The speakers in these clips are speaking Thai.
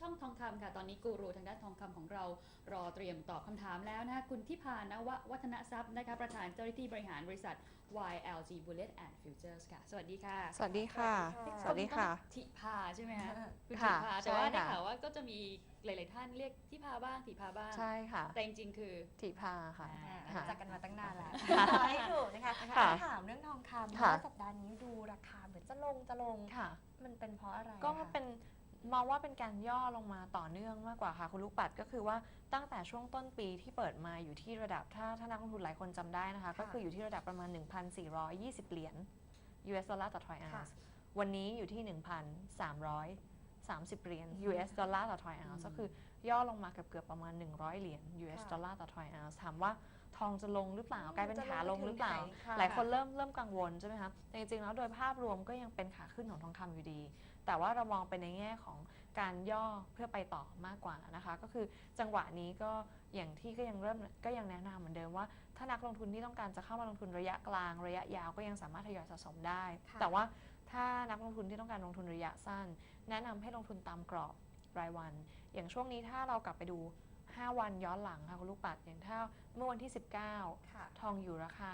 ช่องทองคำค่ะ ตอนนี้กูรูทางด้านทองคำของเรารอเตรียมตอบคำถามแล้วนะคะคุณทิพานววัฒนทรัพย์นะคะประธานเจ้าหน้าที่บริหารบริษัท YLG Bullet and Futures ค่ะ สวัสดีค่ะ สวัสดีค่ะสสวัวัสสดีดีค่ะค่ะทิพาใช่ไหมคะคุณทิค่ะพาใช่แต่ว่าได้ค่ะข่าวว่าก็จะมีหลาย ๆ ท่านเรียกทิพาบ้างทิพาบ้างใช่ค่ะ แต่จริง ๆ คือทิพาค่ะอ่าค่ะรู้จักกันมาตั้งนานแล้วค่ะขอให้ถูกนะคะค่ะถามเรื่องทองคำเพค่ะราะว่าสัปดาห์นี้ดูราคาเหมือนจะลงจะลงค่ะมันเป็นเพราะอะไรก็อะคะเป็น มองว่าเป็นการย่อลงมาต่อเนื่องมากกว่าค่ะคุณลูกปัดก็คือว่าตั้งแต่ช่วงต้นปีที่เปิดมาอยู่ที่ระดับถ้าถ้านักลงทุนหลายคนจำได้นะคะ ก็คืออยู่ที่ระดับประมาณ 1,420 เหรียญ US ดอลลาร์ต่อทรอยอค่ะอนซ์วันนี้อยู่ที่ 1,330 เหรียญ US ดอลลาร์ต่อทรอยออนซ์อืมก็คือย่อลงมาเกือบเกือบๆประมาณ 100 เหรียญ US ค่ะ ดอลลาร์ต่อทรอยออนซ์ถามว่าทองจะลงหรือเปล่าอืมกลายเป็นจะลงขาลงหรือเปล่าไปถึงไหนค่ะหลายคนเริ่มเริ่มกังวลใช่ไหมคะแต่จริงๆแล้วโดยภาพรวมก็ยังเป็นขาขึ้นของทองคำอยู่ดี แต่ว่าเรามองไปในแง่ของการย่อเพื่อไปต่อมากกว่านะคะ ก็คือจังหวะนี้ก็อย่างที่ก็ยังเริ่มก็ยังแนะนำเหมือนเดิมว่า ถ้านักลงทุนที่ต้องการจะเข้ามาลงทุนระยะกลาง ระยะยาวก็ยังสามารถทยอยสะสมได้ค่ะแต่ว่าถ้านักลงทุนที่ต้องการลงทุนระยะสั้น แนะนำให้ลงทุนตามกรอบรายวัน อย่างช่วงนี้ถ้าเรากลับไปดู 5 วันย้อนหลังค่ะคุณลูกปัดอย่างถ้าเมื่อวันที่ 19ค่ะทองอยู่ราคา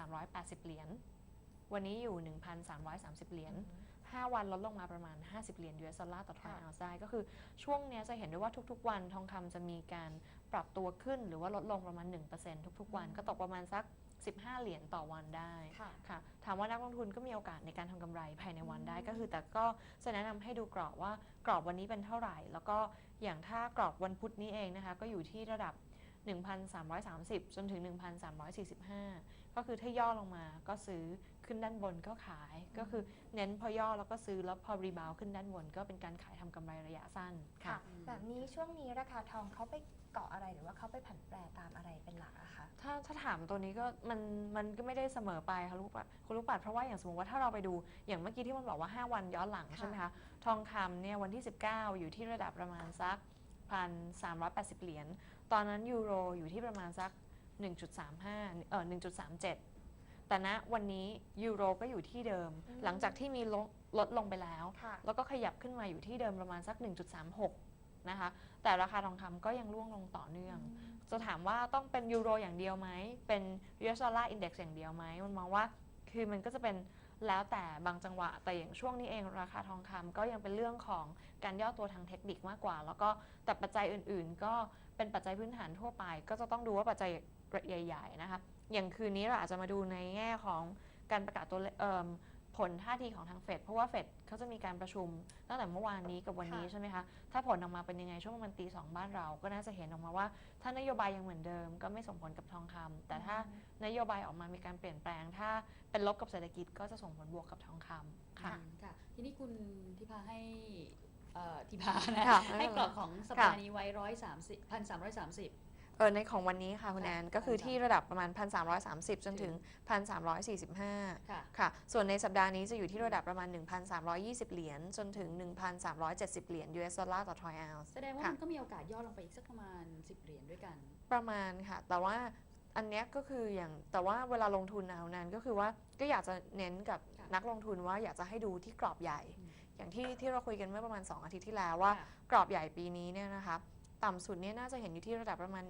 1,380 เหรียญวันนี้อยู่ 1,330 เหรียญ 5 วันลดลงมาประมาณ 50 เหรียญ US ดอลลาร์ต่อทรอยค่ะออนซ์ได้ก็คือช่วงเนี้ยจะเห็นได้ว่าทุกๆ วันทองคำจะมีการปรับตัวขึ้น หรือว่าลดลงประมาณ 1%ทุกๆ วันก็ตกประมาณสัก15 เหรียญต่อวันได้ค่ะค่ะถามว่านักลงทุนก็มีโอกาสในการทำกำไรภายในวันได้ก็คือ แต่ก็จะแนะนำให้ดูกรอบว่ากรอบวันนี้เป็นเท่าไหร่ แล้วก็อย่างถ้ากรอบวันพุธนี้เองนะคะ ก็อยู่ที่ระดับ 1,330 จนถึง 1,345 ก็คือถ้าย่อลงมาก็ซื้อขึ้นด้านบนก็ขาย ก็คือเน้นพอย่อแล้วก็ซื้อแล้วพอรีบาวขึ้นด้านบน ก็เป็นการขายทำกำไรระยะสั้นค่ะค่ะ แบบนี้ช่วงนี้ราคาทองเขาไปเกาะอะไรหรือว่าเขาไปผันแปรตามอะไรเป็นหลักอะคะถ้าถ้าถามตัวนี้ก็มันมันก็ไม่ได้เสมอไปค่ะลูกปัดคุณลูกปัดเพราะว่าอย่างสมมติว่าถ้าเราไปดูอย่างเมื่อกี้ที่มันบอกว่า 5 วันย้อนหลังค่ะใช่ไหมคะทองคำเนี่ยวันที่ 19 อยู่ที่ระดับประมาณสัก1,380เหรียญตอนนั้นยูโรอยู่ที่ประมาณสัก 1.35เอ่อ1.37 แต่ณวันนี้ยูโรก็อยู่ที่เดิมหลังจากที่มีลดลดลงไปแล้ว ค่ะ แล้วก็ขยับขึ้นมาอยู่ที่เดิมประมาณสัก 1.36 นะคะ แต่ราคาทองคำก็ยังร่วงลงต่อเนื่อง จะถามว่าต้องเป็นยูโรอย่างเดียวไหม เป็น US Dollar Index อย่างเดียวไหม มันมองว่าคือมันก็จะเป็นแล้วแต่บางจังหวะ แต่อย่างช่วงนี้เองราคาทองคำก็ยังเป็นเรื่องของการย่อตัวทางเทคนิคมากกว่า แล้วก็แต่ปัจจัยอื่นๆ ก็เป็นปัจจัยพื้นฐานทั่วไป ก็จะต้องดูว่าปัจจัย ใหญ่ๆนะคะอย่างคืนนี้เราอาจจะมาดูในแง่ของการประกาศตัวเลขเอิ่มผลท่าทีของทางเฟดเพราะว่าเฟดเขาจะมีการประชุมตั้งแต่เมื่อวานนี้กับวันนี้ค่ะใช่ไหมคะ ถ้าผลออกมาเป็นยังไงช่วงประมาณตีสองบ้านเรา ก็น่าจะเห็นออกมาว่า ถ้านโยบายยังเหมือนเดิม ก็ไม่ส่งผลกับทองคำแต่ถ้านโยบายออกมามีการเปลี่ยนแปลง ถ้าเป็นลบกับเศรษฐกิจก็จะส่งผลบวกกับทองคำค่ะค่ะค่ะทีนี้คุณทิพาให้เอ่อทิพานะค่ะให้กรอบของสัปดาห์นี้ไว้ร้อยสามสิบพันสามร้อยสามสิบ เออในของวันนี้ค่ะคุณค่ะแอนก็คือค่ะที่ระดับประมาณ 1,330 จนถึง 1,345ค่ะค่ะ ส่วนในสัปดาห์นี้จะอยู่ที่ระดับประมาณ 1,320 เหรียญจนถึง 1,370 เหรียญ US ดอลลาร์ต่อทรอยออนซ์แสดงว่าค่ะมันก็มีโอกาสย่อลงไปอีกสักประมาณ 10 เหรียญด้วยกัน ประมาณค่ะ แต่ว่าอันเนี้ยก็คืออย่างแต่ว่าเวลาลงทุนเอานั้นก็คือว่าก็อยากจะเน้นกับค่ะนักลงทุนว่าอยากจะให้ดูที่กรอบใหญ่อืมอย่างที่ที่เราคุยกันเมื่อประมาณ 2 อาทิตย์ที่แล้วว่าค่ะกรอบใหญ่ปีนี้เนี่ยนะคะ ต่ำสุดเนี่ยน่าจะเห็นอยู่ที่ระดับประมาณ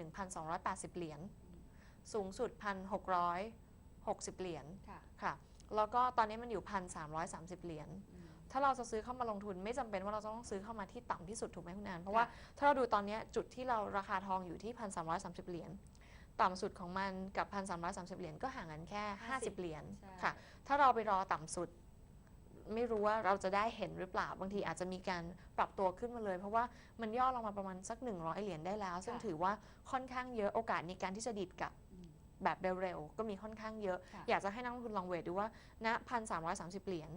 1,280 เหรียญ สูงสุด 1,660 เหรียญค่ะ ค่ะ แล้วก็ตอนนี้มันอยู่ 1,330 เหรียญอืมถ้าเราจะซื้อเข้ามาลงทุนไม่จำเป็นว่าเราจะต้องซื้อเข้ามาที่ต่ำที่สุดถูกไหมคุณแอนเพราะว่าถ้าเราดูตอนเนี้ยจุดที่เราราคาทองอยู่ที่ 1,330 เหรียญต่ำสุดของมันกับ 1,330 เหรียญก็ห่างกันแค่ 50 เหรียญใช่ค่ะ ถ้าเราไปรอต่ำสุด ไม่รู้ว่าเราจะได้เห็นหรือเปล่าบางทีอาจจะมีการปรับตัวขึ้นมาเลย เพราะว่ามันย่อลงมาประมาณสัก 100 เหรียญได้แล้ว ซึ่งถือว่าค่อนข้างเยอะโอกาสในการที่จะดิดกลับอืมแบบเร็วๆก็มีค่อนข้างเยอะค่ะอยากจะให้นักลงทุนลองเวทดูว่าณ1,330เหรียญ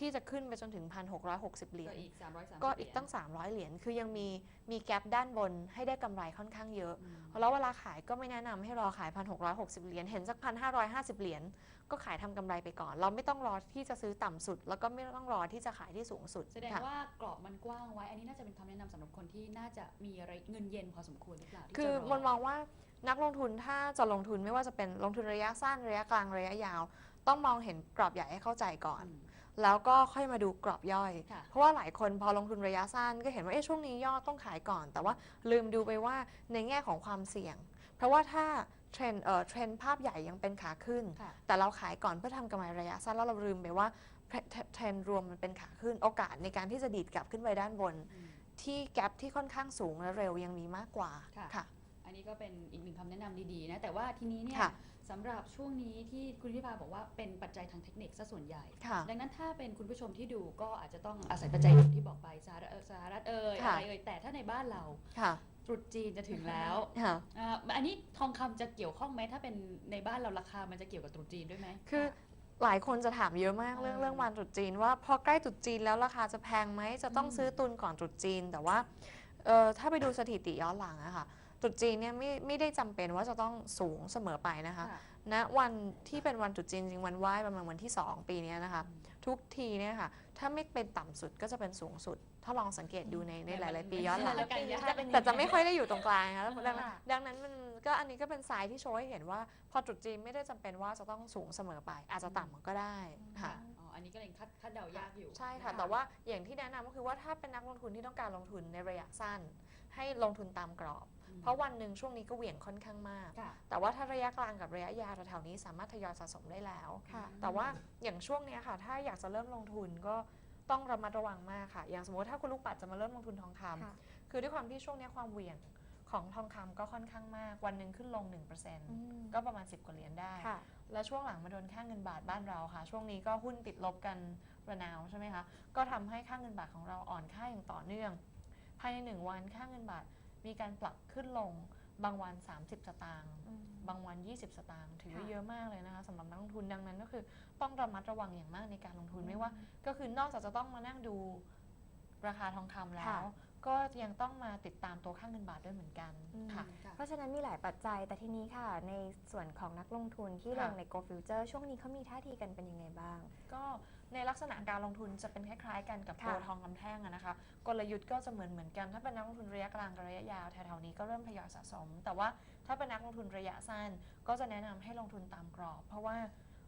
ที่จะขึ้นไปจนถึง 1,660 เหรียก็ญอีก330ก็อีกตั้ง 300 เหรียญคือยังมีมีแกลบด้านบนให้ได้กำไรค่อนข้างเยอะอืมแล้วเวลาขายก็ไม่แนะนำให้รอขาย 1,660 เหรียญเห็นสัก 1,550 เหรียญ ก็ขายทำกำไรไปก่อน เราไม่ต้องรอที่จะซื้อต่ำสุด แล้วก็ไม่ต้องรอที่จะขายที่สูงสุด แสดงค่ะว่ากรอบมันกว้างไว้ อันนี้น่าจะเป็นคำแนะนำสำหรับคนที่น่าจะมีอะไรเงินเย็นพอสมควรหรือเปล่าที่คือจะรมันมองว่านักลงทุนถ้าจะลงทุนไม่ว่าจะเป็นลงทุนระยะสั้นระยะกลางระยะยาว ต้องมองเห็นกรอบใหญ่ให้เข้าใจก่อนอืมแล้วก็ค่อยมาดูกรอบย่อยค่ะเพราะว่าหลายคนพอลงทุนระยะสั้นก็เห็นว่าเอ๊ะช่วงนี้ยอดต้องขายก่อน แต่ว่าลืมดูไปว่าในแง่ของความเสี่ยง เพราะว่าถ้า เทรนด์เอ่อเทรนด์ภาพใหญ่ยังเป็นขาขึ้น ค่ะ แต่เราขายก่อนเพื่อทำกำไรระยะสั้นแล้วเราลืมไปว่าเทรนเทรนด์รวมมันเป็นขาขึ้น โอกาสในการที่จะดีดกลับขึ้นไปด้านบนอืมที่แกลบที่ค่อนข้างสูงและเร็วยังมีมากกว่าค่ะค่ะ อันนี้ก็เป็นอีกหนึ่งคำแนะนำดีๆนะ แต่ว่าทีนี้เนี่ยค่ะ สำหรับช่วงนี้ที่คุณทิพาบอกว่าเป็นปัจจัยทางเทคนิคซะส่วนใหญ่ ค่ะ ดังนั้นถ้าเป็นคุณผู้ชมที่ดูก็อาจจะต้องอาศัยปัจจัยอื่นที่บอกไปสหรัฐเอ่อสหรัฐเอ่ยค่ะอะไรเอ่ยแต่ถ้าในบ้านเรา ค่ะ ตรุษจีนจะถึงแล้วค่ะ อ่าอันนี้ทองคำจะเกี่ยวข้องไหมถ้าเป็นในบ้านเราราคามันจะเกี่ยวกับตรุษจีนด้วยไหม คือหลายคนจะถามเยอะมากเรื่องอ่าเรื่องวันตรุษจีนว่าพอใกล้ตรุษจีนแล้วราคาจะแพงไหมจะต้องอืม ซื้อตุนก่อนตรุษจีน แต่ว่าเออถ้าไปดูสถิติย้อนหลังอะค่ะตรุษจีนเนี่ยไม่ไม่ได้จำเป็นว่าจะต้องสูงเสมอไปนะคะ ค่ะ ณวันที่เป็นวันตรุษจีนจริงวันไหว้ประมาณวันที่ 2 ปีเนี้ยนะคะ ทุกทีเนี่ยค่ะ ถ้าไม่เป็นต่ำสุดก็จะเป็นสูงสุด ถ้าลองสังเกตดูในในหลาย ๆ ปีย้อนหลังแต่มันจะเป็นแต่จะไม่ค่อยได้อยู่ตรงกลางนะคะดังนั้นค่ะดังนั้นมันก็อันนี้ก็เป็นสายที่โชว์ให้เห็นว่า พอตรุษจีนไม่ได้จำเป็นว่าจะต้องสูงเสมอไป อาจจะต่ำก็ได้ค่ะอ๋ออันนี้ก็เลยคาดคาดเดายากอยู่ ใช่ค่ะนแต่ว่าอย่างที่แนะนำก็คือว่าถ้าเป็นนักลงทุนที่ต้องการลงทุนในระยะสั้น ให้ลงทุนตามกรอบอืมเพราะวันหนึ่งช่วงนี้ก็เหวี่ยงค่อนข้างมากค่ะแต่ว่าถ้าระยะกลางกับระยะยาวแถวๆนี้สามารถทยอยสะสมได้แล้วค่ะแต่ว่าอย่างช่วงเนี้ยค่ะ ถ้าอยากจะเริ่มลงทุนก็ต้องระมัดระวังมากค่ะ อย่างสมมติถ้าคุณลูกปัดจะมาเริ่มลงทุนทองคำค่ะคือด้วยความที่ช่วงเนี้ยความเหวี่ยงของทองคำก็ค่อนข้างมาก วันหนึ่งขึ้นลง1%อืมก็ประมาณ 10 กว่าเหรียญได้ค่ะแล้วช่วงหลังมาโดนค่าเงินบาทบ้านเราค่ะ ช่วงนี้ก็หุ้นติดลบกันระนาวใช่ไหมคะ ก็ทำให้ค่าเงินบาทของเราอ่อนค่าอย่างต่อเนื่อง ภายในหนึ่งวันค่าเงินบาทมีการปรับขึ้นลงบางวัน 30 สตางค์บางวัน 20 สตางค์ถือว่าค่ะเยอะมากเลยนะคะสำหรับนักลงทุนดังนั้นก็คือต้องระมัดระวังอย่างมากในการลงทุนไม่ว่า ก็คือนอกจากจะต้องมานั่งดูราคาทองคำแล้ค่ะว ก็ยังต้องมาติดตามตัวค่าเงินบาทด้วยเหมือนกันอืมค่ะค่ะ เพราะฉะนั้นมีหลายปัจจัยแต่ทีนี้ค่ะ ในส่วนของนักลงทุนที่ลค่ะงใน Go Future ช่วงนี้เขามีท่าทีกันเป็นยังไงบ้าง ก็ในลักษณะการลงทุนจะเป็นคล้ายๆ กันกับค่ะตัวทองคำแท่งอะนะคะกลยุทธ์ก็จะเหมือนเหมือนกัน ถ้าเป็นนักลงทุนระยะกลางกับระยะยาวแถวๆนี้ก็เริ่มทยอยสะสม แต่ว่าถ้าเป็นนักลงทุนระยะสั้น ก็จะแนะนำให้ลงทุนตามกรอบ เพราะว่า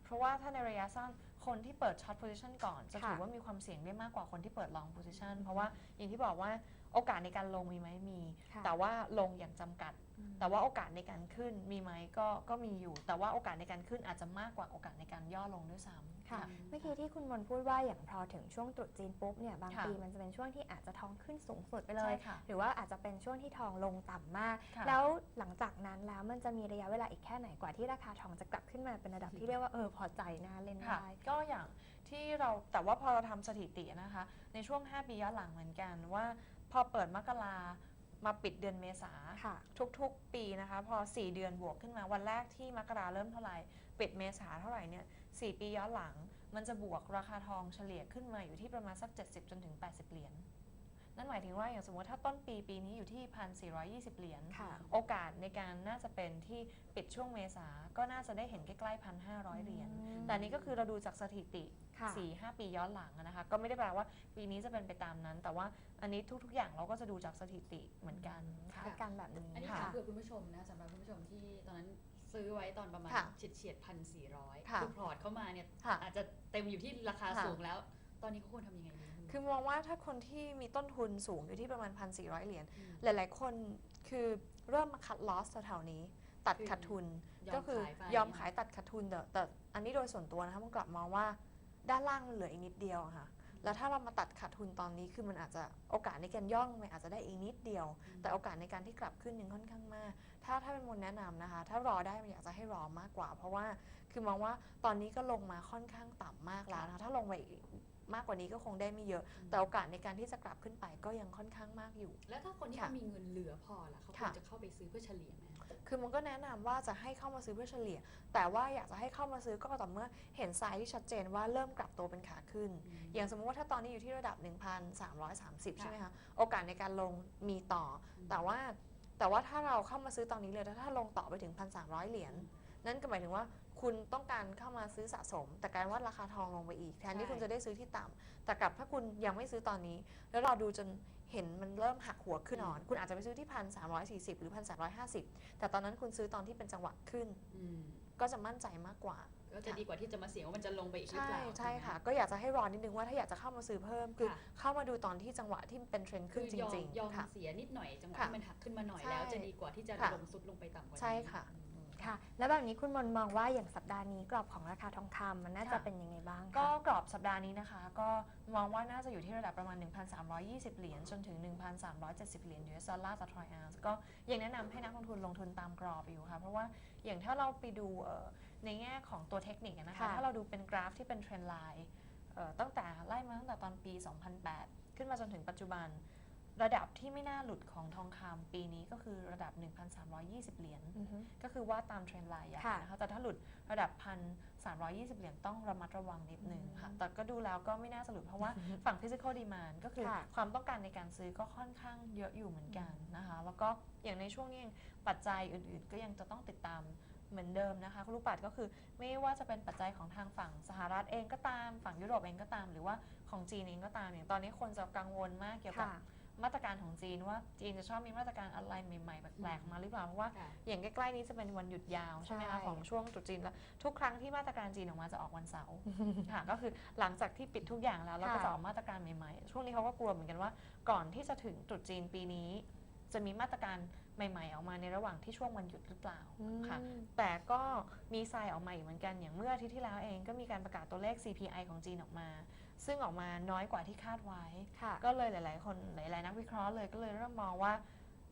เพราะว่าถ้าในระยะสั้นคนที่เปิดช็อตโพซิชันก่อน จะถือค่ะว่ามีความเสี่ยงได้มากกว่าคนที่เปิดลองโพซิชันเพราะว่าอย่างที่บอกว่า โอกาสในการลงมีไหมมี ค่ะ แต่ว่าลงอย่างจำกัดอืมแต่ว่าโอกาสในการขึ้นมีไหมก็ก็มีอยู่ แต่ว่าโอกาสในการขึ้นอาจจะมากกว่าโอกาสในการย่อลงด้วยซ้ำ ค่ะ เมื่อกี้ที่คุณมนต์พูดว่าอย่างพอถึงช่วงตรุษจีนปุ๊บเนี่ยบางค่ะปีมันจะเป็นช่วงที่อาจจะทองขึ้นสูงสุดไปเลใช่ยค่ะหรือว่าอาจจะเป็นช่วงที่ทองลงต่ำมาก ค่ะ แล้วหลังจากนั้นแล้วมันจะมีระยะเวลาอีกแค่ไหนกว่าที่ราคาทองจะกลับขึ้นมาเป็นระดับที่เรียกว่าเออพอใจน่าเล่นค่ะได้ ก็อย่างที่เราแต่ว่าพอเราทำสถิตินะคะ ในช่วง 5 ปีย้อนหลังเหมือนกันว่าพ อเปิดมกรามาปิดเดือนเมษาค่ะ ทุกๆปีนะคะ พอ 4 เดือนบวกขึ้นมาวันแรกที่มกราเริ่มเท่าไหร่ปิดเมษาเท่าไหร่เนี่ยสปีย้อนหลัง มันจะบวกราคาทองเฉลี่ยขึ้นมาอยู่ที่ประมาณสัก 70จนถึง80 เหรียญนั่นหมายถึงว่าอย่างสมมติถ้าต้นปีปีนี้อยู่ที่ 1,420 เหรียญค่ะโอกาสในการน่าจะเป็นที่ปิดช่วงเมษาก็น่าจะได้เห็นใกล้ๆพันห้าร้อยเหรียญอืมแต่อันนี้ก็คือเราดูจากสถิติ ค่ะ4 5ปีย้อนหลังอะนะคะ ก็ไม่ได้แปลว่าปีนี้จะเป็นไปตามนั้น แต่ว่าอันนี้ทุก ๆ อย่างเราก็จะดูจากสถิติเหมือนกันคค่ะล้ายกันแบบนี้อันนี้ค่ะถามเพื่อคุณผู้ชมนะสำหรับคุณผู้ชมที่ตอนนั้นซื้อไว้ตอนประมาณค่ะเฉียดเฉียดพันสี่ร้อยค่ะคือพอร์ตเข้ามาเนี่ยค่ะอาจจะเต็มอยู่ที่ราคาค่ะ สูงแล้ว ตอนนี้เขาควรทำยังไงดี คือมองว่าถ้าคนที่มีต้นทุนสูงอยู่ที่ประมาณ 1,400 เหรียญมหลายๆ คนคือเริ่มมาคัดลอสแถวๆนี้ ตัดคือขาดทุนยก็อมคือขายไป ยอมขายตัดขาดทุนแต่แต่อันนี้โดยส่วนตัวนะคะมันกลับมองว่า ด้านล่างมันเหลืออีกนิดเดียวอะค่ะ แล้วถ้าเรามาตัดขาดทุนตอนนี้คือมันอาจจะโอกาสในการย่องมันอาจจะได้อีกนิดเดียว แต่โอกาสในการที่กลับขึ้นยังค่อนข้างมาก ถ้าถ้าเป็นมนแนะนำนะคะ ถ้ารอได้มันอยากจะให้รอมากกว่า เพราะว่าคือมองว่าตอนนี้ก็ลงมาค่อนข้างต่ำมากแล้วนะคะถ้าลงไปอีก มากกว่านี้ก็คงได้ไม่เยอะ แต่โอกาสในการที่จะกลับขึ้นไปก็ยังค่อนข้างมากอยู่ แล้วถ้าคนที่ค่ะเขามีเงินเหลือพอล่ะเขาควรค่ะจะเข้าไปซื้อเพื่อเฉลี่ยไหมคือมันก็แนะนำว่าจะให้เข้ามาซื้อเพื่อเฉลี่ย แต่ว่าอยากจะให้เข้ามาซื้อก็ต่อเมื่อเห็นไซน์ที่ชัดเจนว่าเริ่มกลับตัวเป็นขาขึ้น อย่างสมมติว่าถ้าตอนนี้อยู่ที่ระดับ 1,330 ใช่ไหมคะโอกาสในการลงมีต่อ แต่ว่าแต่ว่าถ้าเราเข้ามาซื้อตอนนี้เลยถ้าลงต่อไปถึง 1,300 เหรียญนั่นก็หมายถึงว่า คุณต้องการเข้ามาซื้อสะสม แต่กลารว่าราคาทองลงไปอีก แทนที่ใช่คุณจะได้ซื้อที่ต่ำแต่กลับถ้าคุณยังไม่ซื้อตอนนี้ แล้วรอดูจนเห็นมันเริ่มหักหัวขึ้นอ่อน คุณอาจจะไปซื้อที่พันสามร้อยสี่สิบหรือพันสามร้อยห้าสิบแต่ตอนนั้นคุณซื้อตอนที่เป็นจังหวะขึ้น อืมก็จะมั่นใจมากกว่า ก็จะดีกว่าที่จะมาเสี่ยงว่ามันจะลงไปอีกหรือใช่เปล่าใช่ไหมค่ะ ก็อยากจะให้รอนิดนึงว่าถ้าอยากจะเข้ามาซื้อเพิ่มคือค่ะเข้ามาดูตอนที่จังหวะที่เป็นเทรนด์คืขึ้นอจยอมริงยอมๆค่ะ เสียนิดหน่อยจังหวะค่ะที่มันหักขึ้นมาหน่อยใช่แล้วจะดีกว่าที่จะค่ะ ลงซุดลงไปต่ำกว่านี้ใช่ค่ะอืม ค่ะ แล้วแบบนี้คุณมนมองว่าอย่างสัปดาห์นี้กรอบของราคาทองคำมันน่าจะค่ะ เป็นยังไงบ้างคะก็กรอบสัปดาห์นี้นะคะ ก็มองว่าน่าจะอยู่ที่ระดับประมาณ 1,320 เหรียญจนถึง 1,370 เหรียญ US ดอลลาร์ต่อทรอยออนซ์ก็ยังแนะนำให้นักลงทุนลงทุนตามกรอบอยู่ค่ะ เพราะว่าอย่างถ้าเราไปดูเอ่อในแง่ของตัวเทคนิคอะนะคะ ค่ะ ถ้าเราดูเป็นกราฟที่เป็นเทรนด์ไลน์เอ่อตั้งแต่ไล่มาตั้งแต่ตอนปี 2008 ขึ้นมาจนถึงปัจจุบัน ระดับที่ไม่น่าหลุดของทองคำปีนี้ก็คือระดับ 1,320 เหรียญอือฮึก็คือว่าตามเทรนด์ไลน์ใหญ่ค่ะนะคะแต่ถ้าหลุดระดับ 1,320 เหรียญต้องระมัดระวังนิดนึงค่ะแต่ก็ดูแล้วก็ไม่น่าจะหลุดเพราะว่าฝั่ง physical demand ก็คือค่ะความต้องการในการซื้อก็ค่อนข้างเยอะอยู่เหมือนกันนะคะแล้วก็อย่างในช่วงนี้เองปัจจัยอื่นๆ ก็ยังจะต้องติดตามเหมือนเดิมนะคะคุณลูกปัดก็คือไม่ว่าจะเป็นปัจจัยของทางฝั่งสหรัฐเองก็ตาม ฝั่งยุโรปเองก็ตาม หรือว่าของจีนเองก็ตามอย่างตอนนี้คนจะกังวลมากเกี่ยวกับค่ะ มาตรการของจีนว่าจีนจะชอบมีมาตรการอะไรใหม่ๆแปลกๆมาหรือเปล่าเพราะว่าค่ะ อย่างใกล้ๆนี้จะเป็นวันหยุดยาวใช่ไหมใช่คะของช่วงตรุษจีนแล้วทุกครั้งที่มาตรการจีนออกมาจะออกวันเสาร์ ค่ะก็คือหลังจากที่ปิดทุกอย่างแล้วเราก็ค่ะจะออกมาตรการใหม่ๆ ช่วงนี้เขาก็กลัวเหมือนกันว่า ก่อนที่จะถึงตรุษจีนปีนี้ จะมีมาตรการใหม่ ๆ ออกมาในระหว่างที่ช่วงวันหยุดหรือเปล่าอืมค่ะแต่ก็มีทรายออกมาอีกเหมือนกันอย่างเมื่ออาทิตย์ที่แล้วเองก็มีการประกาศตัวเลข CPI ของจีนออกมา ซึ่งออกมาน้อยกว่าที่คาดไว้ค่ะก็เลยหลาย ๆ คนหลาย ๆ นักวิเคราะห์เลยก็เลยเริ่มมองว่า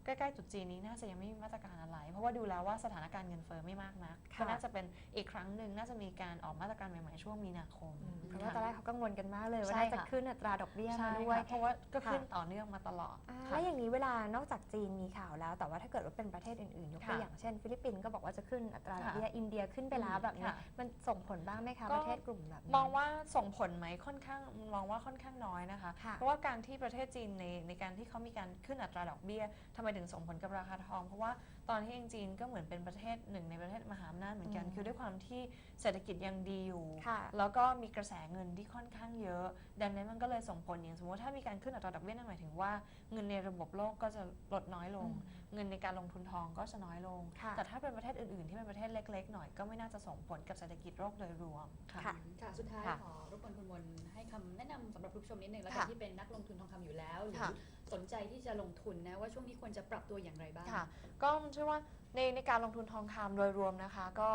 ใกล้ๆจุดจีนนี้น่าจะยังไม่มีมาตรการอะไร เพราะว่าดูแล้วว่าสถานการณ์เงินเฟ้อไม่มากนักค่ะก็น่าจะเป็นอีกครั้งหนึ่งน่าจะมีการออกมาตรการใหม่ๆช่วงมีนาคมอืมเพราะว่าตอนแรกเขากังวลกันมากเลยว่าใช่น่าจะค่ะขึ้นอัตราดอกเบี้ยใช่มาด้วยค่ะเพราะว่าก็ค่ะขึ้นต่อเนื่องมาตลอดอ่าค่ะแล้วอย่างนี้เวลานอกจากจีนมีข่าวแล้ว แต่ว่าถ้าเกิดว่าเป็นประเทศอื่นๆยกตัวค่ะอย่างเช่น ฟิลิปปินส์ก็บอกว่าจะขึ้นอัตราดอกค่ะเบี้ยอินเดียขึ้นไปแล้วแบบเนี้ยค่ะมันส่งผลบ้างไหมคะก็ประเทศกลุ่มแบบนี้มองว่าส่งผลไหมค่อนข้างมองว่าค่อนข้างน้อยนะคะค่ะเพราะว่าการที่ประเทศจีนในในการที่เขามีการขึ้นอัตราดอกเบี้ยทำไมถึงส่งผลกับราคาทอง เพราะว่าตอนที่เองจีนก็เหมือนเป็นประเทศหนึ่งในประเทศมหาอำนาจเหมือนกันอืมคือด้วยความที่เศรษฐกิจยังดีอยู่ค่ะแล้วก็มีกระแสเงินที่ค่อนข้างเยอะ ดังนั้นมันก็เลยส่งผลอย่างสมมติว่าถ้ามีการขึ้นอัตราดอกเบี้ยนั่นหมายถึงว่าเงินในระบบโลกก็จะลดน้อยลง เงินในการลงทุนทองก็จะน้อยลงค่ะแต่ถ้าเป็นประเทศอื่นๆ ที่เป็นประเทศเล็ก ๆ หน่อยก็ไม่น่าจะส่งผลกับเศรษฐกิจโลกโดยรวมค่ะค่ะค่ะสุดท้ายค่ะขอรบกวนคุณมนให้คำแนะนำสำหรับผู้ชมนิดนึงแล้วกัค่ะนที่เป็นนักลงทุนทองคำอยู่แล้วหรือค่ะ สนใจที่จะลงทุนนะว่าช่วงนี้ควรจะปรับตัวอย่างไรบ้าง ค่ะ ก็เชื่อว่าในในการลงทุนทองคำโดยรวมนะคะ ก็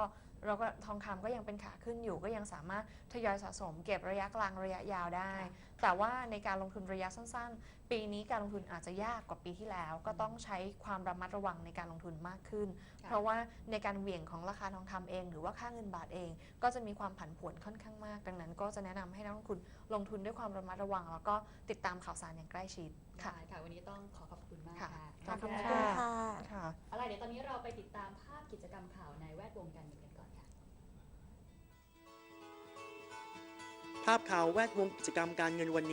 เราก็ทองคำก็ยังเป็นขาขึ้นอยู่ ก็ยังสามารถทยอยสะสม เก็บระยะกลางระยะยาวได้ค่ะแต่ว่าในการลงทุนระยะสั้น ๆ ปีนี้การลงทุนอาจจะยากกว่าปีที่แล้ว ก็ต้องใช้ความระมัดระวังในการลงทุนมากขึ้นค่ะเพราะว่าในการเหวี่ยงของราคาทองคำเอง หรือว่าค่าเงินบาทเอง ก็จะมีความผันผวนค่อนข้างมาก ดังนั้นก็จะแนะนำให้นักลงทุนลงทุนด้วยความระมัดระวัง แล้วก็ติดตามข่าวสารอย่างใกล้ชิดค่ะได้ค่ะวันนี้ต้องขอขอบคุณมากค่ะค่ะขอบคุณขอบคุณค่ะค่ะเอาล่ะไรเดี๋ยวตอนนี้เราไปติดตามภาพกิจกรรมข่าวในแวดวงการเงินกันก่อน ภาพข่าวแวดวงกิจกรรมการเงินวันนี้